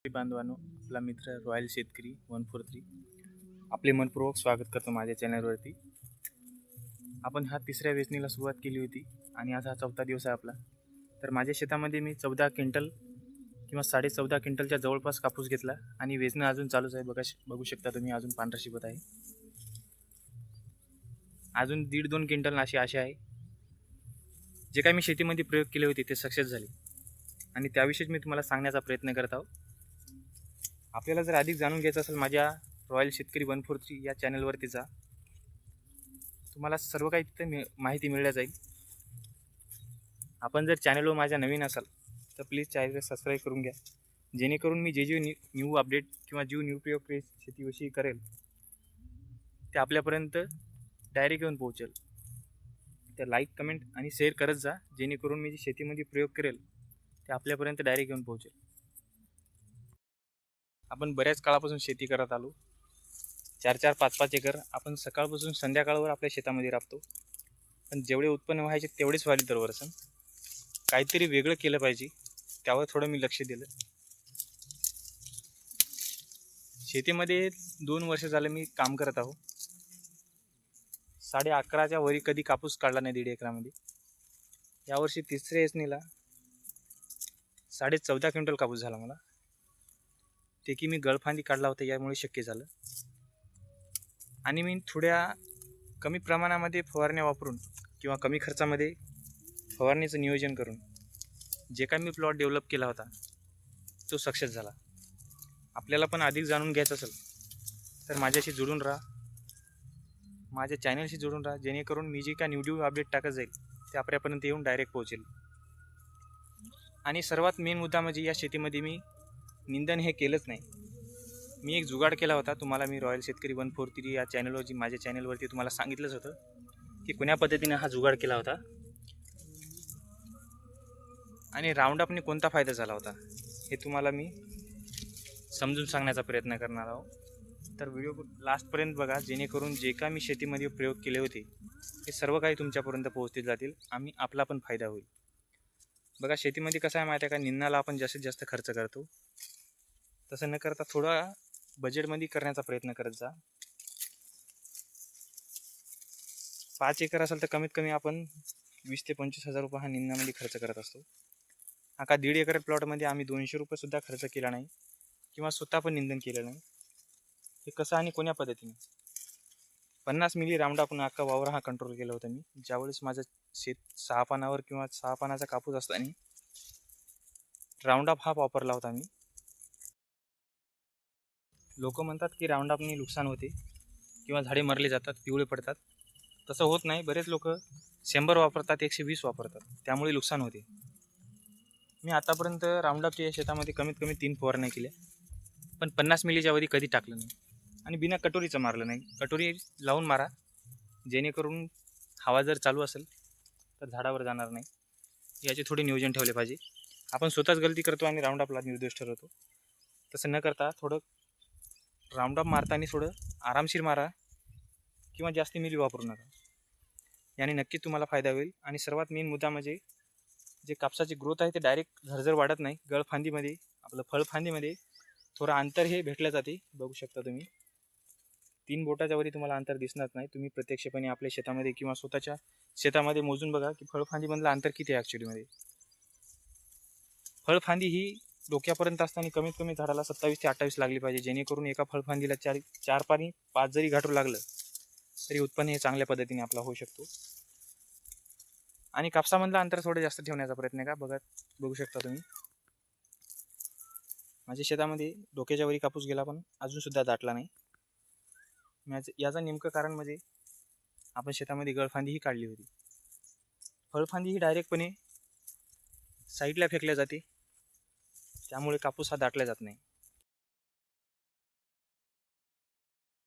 शेतकरी बांधवांनो आपला मित्र रॉयल शेतकरी वन फोर थ्री. आपले मनपूर्वक स्वागत करतो माझ्या चॅनलवरती. आपण हा तिसऱ्या वेचणीला सुरुवात केली होती आणि आज हा चौथा दिवस आहे आपला. तर माझ्या शेतामध्ये मी चौदा क्विंटल किंवा साडे चौदा क्विंटलच्या जवळपास कापूस घेतला आणि वेचणं अजून चालूच आहे. बघा बघू शकता तुम्ही अजून पांढरा शिबत आहे. अजून दीड दोन क्विंटल अशी आशा आहे. जे काही मी शेतीमध्ये प्रयोग केले होते ते सक्सेस झाले. आणि त्याविषयीच मी तुम्हाला सांगण्याचा प्रयत्न करत आहोत आपल्याला जर अधिक जाणून घ्यायचं असेल माझ्या रॉयल शेतकरी वन फोर थ्री या चॅनलवरती जा. तुम्हाला सर्व काही तिथं मि माहिती मिळल्या जाईल. आपण जर चॅनलवर माझ्या नवीन असाल तर प्लीज चॅनल सबस्क्राईब करून घ्या. जेणेकरून मी जे जे न्यू न्यू अपडेट किंवा जीव न्यू प्रयोग शेतीविषयी करेल ते आपल्यापर्यंत डायरेक्ट येऊन पोहोचेल. तर लाईक कमेंट आणि शेअर करत जा जेणेकरून मी जे शेतीमध्ये प्रयोग करेल ते आपल्यापर्यंत डायरेक्ट येऊन पोहोचेल. आपण बऱ्याच काळापासून शेती करत आलो. चार चार पाच पाच एकर आपण सकाळपासून संध्याकाळवर आपल्या शेतामध्ये राबतो. पण जेवढे उत्पन्न व्हायचे तेवढेच व्हायचे दरवर्षन काहीतरी वेगळं केलं पाहिजे त्यावर थोडं मी लक्ष दिलं. शेतीमध्ये दोन वर्ष झालं मी काम करत आहो. साडे अकराच्या वरी कधी कापूस काढला नाही दीड एकरामध्ये. यावर्षी तिसऱ्या एसनीला साडे चौदा क्विंटल कापूस झाला मला. ते की मी गळफांदी काढला होता यामुळे शक्य झालं. आणि मी थोड्या कमी प्रमाणामध्ये फवारण्या वापरून किंवा कमी खर्चामध्ये फवारणीचं नियोजन करून जे काय मी प्लॉट डेव्हलप केला होता तो सक्सेस झाला. आपल्याला पण अधिक जाणून घ्यायचं असेल तर माझ्याशी जुळून राहा. माझ्या चॅनलशी जोडून राहा जेणेकरून मी जे काय न्यूड्यू न्यू अपडेट टाकत जाईल ते आपल्यापर्यंत येऊन डायरेक्ट पोहोचेल. आणि सर्वात मेन मुद्दा म्हणजे या शेतीमध्ये मी निंदन हे केलंच नाही. मी एक जुगाड केला होता. तुम्हाला मी royal Shetkari one four three या चॅनलवर जी माझ्या चॅनलवरती तुम्हाला सांगितलंच होतं की कोण्या पद्धतीने हा जुगाड केला होता. आणि राऊंडअपने कोणता फायदा झाला होता हे तुम्हाला मी समजून सांगण्याचा प्रयत्न करणार आहोत तर व्हिडिओ लास्टपर्यंत बघा जेणेकरून जे काय मी शेतीमध्ये प्रयोग केले होते हे सर्व काही तुमच्यापर्यंत पोहोचतील जातील. आम्ही आपला पण फायदा होईल. बघा शेतीमध्ये कसं आहे माहिती आहे का? निंदाला आपण जास्तीत जास्त खर्च करतो. तसं न करता थोडा बजेटमध्ये करण्याचा प्रयत्न करत जा. पाच एकर असेल तर कमीत कमी आपण वीस ते पंचवीस हजार रुपये हा निंदामध्ये खर्च करत असतो. हा का दीड एकर प्लॉटमध्ये आम्ही दोनशे रुपयेसुद्धा खर्च केला नाही किंवा स्वतः पण निंदन केलं नाही. हे कसं आणि कोण्या पद्धतीने? पन्नास मिली रामडा आपण अख्खा वावर हा कंट्रोल केला होता मी. ज्यावेळेस माझं शेत सहा पानावर किंवा सहा पानाचा कापूस असताना राऊंड अप हा वापरला होता मी. लोक म्हणतात की राऊंड अपनी नुकसान होते किंवा झाडे मरले जातात पिवळे पडतात. तसं होत नाही. बरेच लोक शंभर वापरतात एकशे वीस वापरतात. त्यामुळे नुकसान होते. मी आतापर्यंत राऊंडअपच्या या शेतामध्ये कमीत कमी तीन फवारण्या केल्या. पण पन्नास मिलीच्या वरी कधी टाकलं नाही. आणि बिना कटोरीचं मारलं नाही. कटोरी लावून मारा. जेणेकरून हवा जर चालू असेल तर झाडावर जाणार नाही. याचे थोडे नियोजन ठेवले पाहिजे. आपण स्वतःच गलती करतो आणि राऊंडअपला निर्दोष ठरवतो. तसं न करता थोडं राऊंडअप मारताना थोडं आरामशीर मारा किंवा जास्त मिली वापरू नका. याने नक्कीच तुम्हाला फायदा होईल. आणि सर्वात मेन मुद्दा म्हणजे जे कापसाची ग्रोथ आहे ते डायरेक्ट झरझर वाढत नाही. गळफांदीमध्ये आपलं फळफांदीमध्ये थोडं अंतर हे भेटलं जाते. बघू शकता तुम्ही. तीन बोटाच्यावरती तुम्हाला अंतर दिसणार नाही. तुम्ही प्रत्यक्षपणे आपल्या शेतामध्ये किंवा स्वतःच्या शेतामध्ये मोजून बघा की फळफांदीमधलं अंतर किती आहे ॲक्च्युलीमध्ये फळफांदी ही डोक्यापर्यंत असताना कमीत कमी झाडाला सत्तावीस ते अठ्ठावीस लागली पाहिजे. जेणेकरून एका फळफांदीला चार चार पाणी पाच जरी घाटू लागलं तरी उत्पन्न हे चांगल्या पद्धतीने आपला होऊ शकतो. आणि कापसामधला अंतर थोडं जास्त ठेवण्याचा प्रयत्न का बघा बघू शकता तुम्ही. माझ्या शेतामध्ये डोक्याच्या वरी कापूस गेला पण अजूनसुद्धा दाटला नाही. याचं याचं नेमकं कारण म्हणजे आपण शेतामध्ये गळफांदीही काढली होती. फळफांदी ही डायरेक्टपणे साईडला फेकल्या जाते. त्यामुळे कापूस हा दाटला जात नाही.